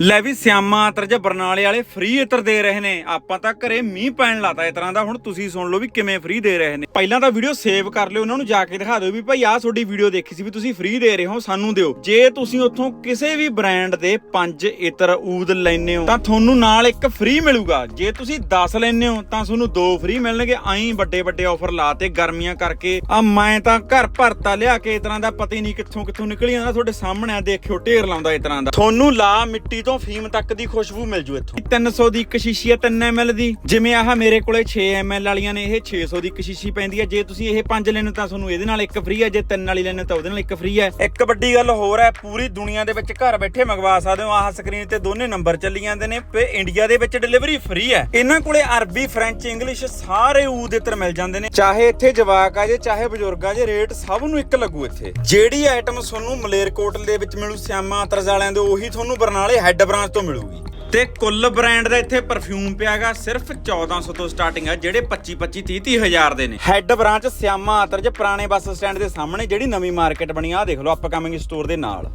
ਲੈ ਵੀ ਸਿਆਮਾ ਅਤਰ ਜਾਂ ਬਰਨਾਲੇ ਵਾਲੇ ਫ੍ਰੀ ਇਤਰ ਦੇ ਰਹੇ ਨੇ। ਆਪਾਂ ਤਾਂ ਘਰੇ ਮੀਂਹ ਪੈਣ ਲਾਤਾ ਇਸ ਤਰ੍ਹਾਂ ਦਾ। ਹੁਣ ਤੁਸੀਂ ਸੁਣ ਲਓ ਵੀ ਕਿਵੇਂ ਫ੍ਰੀ ਦੇ ਰਹੇ ਨੇ। ਪਹਿਲਾਂ ਤਾਂ ਵੀਡੀਓ ਸੇਵ ਕਰ ਲਿਓ, ਉਹਨਾਂ ਨੂੰ ਜਾ ਕੇ ਦਿਖਾ ਦਿਓ ਵੀ ਭਾਈ ਆਹ ਤੁਹਾਡੀ ਵੀਡੀਓ ਦੇਖੀ ਸੀ ਵੀ ਤੁਸੀਂ ਫ੍ਰੀ ਦੇ ਰਹੇ ਹੋ, ਸਾਨੂੰ ਦਿਓ। ਜੇ ਤੁਸੀਂ ਉੱਥੋਂ ਕਿਸੇ ਵੀ ਬ੍ਰਾਂਡ ਦੇ 5 ਇਤਰ ਊਦ ਲੈਨੇ ਹੋ, ਤਾਂ ਤੁਹਾਨੂੰ ਨਾਲ ਇੱਕ ਫ੍ਰੀ ਮਿਲੂਗਾ। ਜੇ ਤੁਸੀਂ 10 ਲੈਨੇ ਹੋ, ਤਾਂ ਤੁਹਾਨੂੰ ਦੋ ਫ੍ਰੀ ਮਿਲਣਗੇ। ਐਂ ਵੱਡੇ ਵੱਡੇ ਆਫਰ ਲਾਤੇ ਗਰਮੀਆਂ ਕਰਕੇ। ਆ ਮੈਂ ਤਾਂ ਘਰ ਭਰਤਾ ਲਿਆ ਕੇ ਇਸ ਤਰ੍ਹਾਂ ਦਾ ਪਤਾ ਹੀ ਨਹੀਂ ਕਿੱਥੋਂ ਕਿੱਥੋਂ ਨਿਕਲੀ ਜਾਂਦਾ, ਤੁਹਾਡੇ ਸਾਹਮਣੇ ਆ, ਦੇਖਿਓ, ਢੇਰ ਲਾਉਂਦਾ ਇਸ ਤਰ੍ਹਾਂ ਦਾ। ਤੁਹਾਨੂੰ ਲਾ ਮਿੱਟੀ ਤੋਂ ਫੀਮ ਤੱਕ ਦੀ ਖੁਸ਼ਬੂ ਮਿਲ ਜੂ ਇੱਥੋਂ। 300 ਦੀ ਇੱਕ ਸ਼ੀਸ਼ੀ ਹੈ 3 ml ਦੀ। ਜਿਵੇਂ ਆਹ ਮੇਰੇ ਕੋਲੇ 6 ml ਵਾਲੀਆਂ ਨੇ ਇਹ 600 ਦੀ ਇੱਕ ਸ਼ੀਸ਼ੀ ਪੈਂਦੀ ਹੈ ਜੇ ਤੁਸੀਂ ਇਹ ਪੰਜ ਲੈਣੇ ਤਾਂ ਤੁਹਾਨੂੰ ਇਹਦੇ ਨਾਲ ਇੱਕ ਫ੍ਰੀ ਹੈ ਜੇ ਤਿੰਨ ਵਾਲੀ ਲੈਣੇ ਤਾਂ ਉਹਦੇ ਨਾਲ ਇੱਕ ਫ੍ਰੀ ਹੈ ਇੱਕ ਵੱਡੀ ਗੱਲ ਹੋਰ ਹੈ ਪੂਰੀ ਦੁਨੀਆ ਦੇ ਵਿੱਚ ਘਰ ਬੈਠੇ ਮੰਗਵਾ ਸਕਦੇ ਹੋ। ਆਹ ਸਕਰੀਨ ਤੇ ਦੋਨੇ ਨੰਬਰ ਚੱਲੀ ਜਾਂਦੇ ਨੇ। ਤੇ ਇੰਡੀਆ ਦੇ ਵਿੱਚ ਡਿਲੀਵਰੀ ਫ੍ਰੀ ਹੈ। ਇਹਨਾਂ ਕੋਲੇ ਅਰਬੀ ਫ੍ਰੈਂਚ ਇੰਗਲਿਸ਼ ਸਾਰੇ ਊਦ ਇਤਰ ਮਿਲ ਜਾਂਦੇ ਨੇ। ਚਾਹੇ ਇੱਥੇ ਜਵਾਕ ਆ ਜੇ ਚਾਹੇ ਬਜ਼ੁਰਗ ਆ ਜੇ ਰੇਟ ਸਭ ਨੂੰ ਇੱਕ ਲੱਗੂ ਇੱਥੇ। ਜਿਹੜੀ ਆਈਟਮ ਤੁਹਾਨੂੰ ਮਲੇਰਕੋਟਲ ਦੇ ਵਿੱਚ ਮਿਲੂ ਸਿਆਮਾ ਅਤਰਜ਼ ਵਾਲਿਆਂ ਦੇ ਉਹੀ ਤੁਹਾਨੂੰ ਬਰਨਾਲੇ ਹੈੱਡ ਬ੍ਰਾਂਚ ਤੋਂ ਮਿਲੂਗੀ। ਤੇ ਕੁੱਲ ਬ੍ਰਾਂਡ ਦਾ ਇੱਥੇ ਪਰਫਿਊਮ ਪਿਆਗਾ ਸਿਰਫ 1400 ਤੋਂ ਸਟਾਰਟਿੰਗ ਹੈ ਜਿਹੜੇ 25 25 30 30 ਹਜ਼ਾਰ ਦੇ ਨੇ। ਹੈੱਡ ਬ੍ਰਾਂਚ ਸਿਆਮਾ ਅਤਰਜ ਪੁਰਾਣੇ ਬੱਸ ਸਟੈਂਡ ਦੇ ਸਾਹਮਣੇ ਜਿਹੜੀ ਨਵੀਂ ਮਾਰਕੀਟ ਬਣੀ ਆ ਦੇਖ ਲਓ ਅਪ ਕਮਿੰਗ ਸਟੋਰ ਦੇ ਨਾਲ।